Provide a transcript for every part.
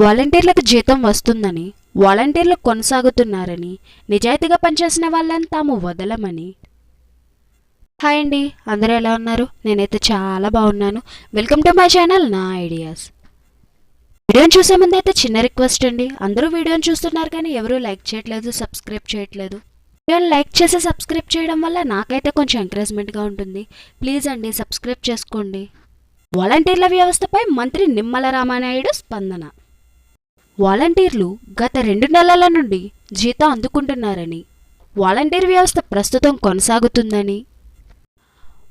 వాలంటీర్లకు జీతం వస్తుందని వాలంటీర్లు కొనసాగుతున్నారని నిజాయితీగా పనిచేసిన వాళ్ళని తాము వదలమని. హాయ్ అండి అందరూ ఎలా ఉన్నారు? నేనైతే చాలా బాగున్నాను. వెల్కమ్ టు మై ఛానల్ నా ఐడియాస్. వీడియోని చూసే ముందు అయితే చిన్న రిక్వెస్ట్ అండి. అందరూ వీడియోని చూస్తున్నారు కానీ ఎవరూ లైక్ చేయట్లేదు సబ్స్క్రైబ్ చేయట్లేదు. వీడియోని లైక్ చేసి సబ్స్క్రైబ్ చేయడం వల్ల నాకైతే కొంచెం ఎంకరేజ్మెంట్గా ఉంటుంది. ప్లీజ్ అండి సబ్స్క్రైబ్ చేసుకోండి. వాలంటీర్ల వ్యవస్థపై మంత్రి నిమ్మల రామానాయుడు స్పందన. వాలంటీర్లు గత రెండు నెలల నుండి జీతం అందుకుంటున్నారని వాలంటీర్ వ్యవస్థ ప్రస్తుతం కొనసాగుతుందని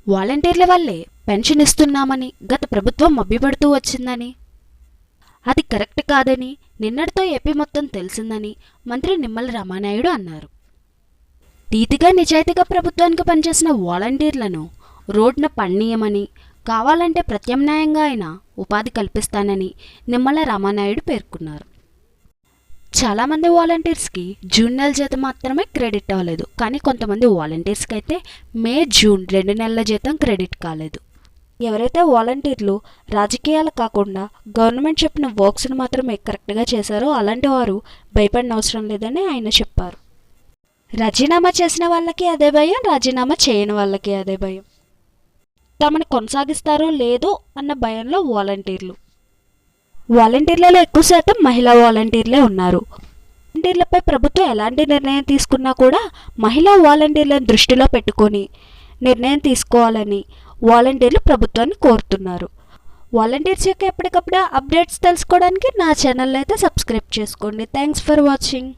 వాలంటీర్ల వల్లే పెన్షన్ ఇస్తున్నామని గత ప్రభుత్వం మభ్యపడుతూ వచ్చిందని అది కరెక్ట్ కాదని నిన్నటితో ఏపీ మొత్తం తెలిసిందని మంత్రి నిమ్మల రామానాయుడు అన్నారు. నీతిగా నిజాయితీగా ప్రభుత్వానికి పనిచేసిన వాలంటీర్లను రోడ్న పన్నీయమని కావాలంటే ప్రత్యామ్నాయంగా అయినా ఉపాధి కల్పిస్తానని నిమ్మల రామానాయుడు పేర్కొన్నారు. చాలామంది వాలంటీర్స్కి జూన్ నెల జీతం మాత్రమే క్రెడిట్ అవ్వలేదు. కానీ కొంతమంది వాలంటీర్స్కి అయితే మే జూన్ రెండు నెలల జీతం క్రెడిట్ కాలేదు. ఎవరైతే వాలంటీర్లు రాజకీయాలు కాకుండా గవర్నమెంట్ చెప్పిన వర్క్స్ని మాత్రమే కరెక్ట్గా చేశారో అలాంటి వారు భయపడిన అవసరం లేదని ఆయన చెప్పారు. రాజీనామా చేసిన వాళ్ళకి అదే భయం రాజీనామా చేయని వాళ్ళకి అదే భయం. తమని కొనసాగిస్తారో లేదో అన్న భయంలో వాలంటీర్లు. వాలంటీర్లలో ఎక్కువ శాతం మహిళా వాలంటీర్లే ఉన్నారు. వాలంటీర్లపై ప్రభుత్వం ఎలాంటి నిర్ణయం తీసుకున్నా కూడా మహిళా వాలంటీర్లను దృష్టిలో పెట్టుకొని నిర్ణయం తీసుకోవాలని వాలంటీర్లు ప్రభుత్వాన్ని కోరుతున్నారు. వాలంటీర్స్ యొక్క ఎప్పటికప్పుడు అప్డేట్స్ తెలుసుకోవడానికి నా ఛానల్ అయితే సబ్స్క్రైబ్ చేసుకోండి. Thanks for watching.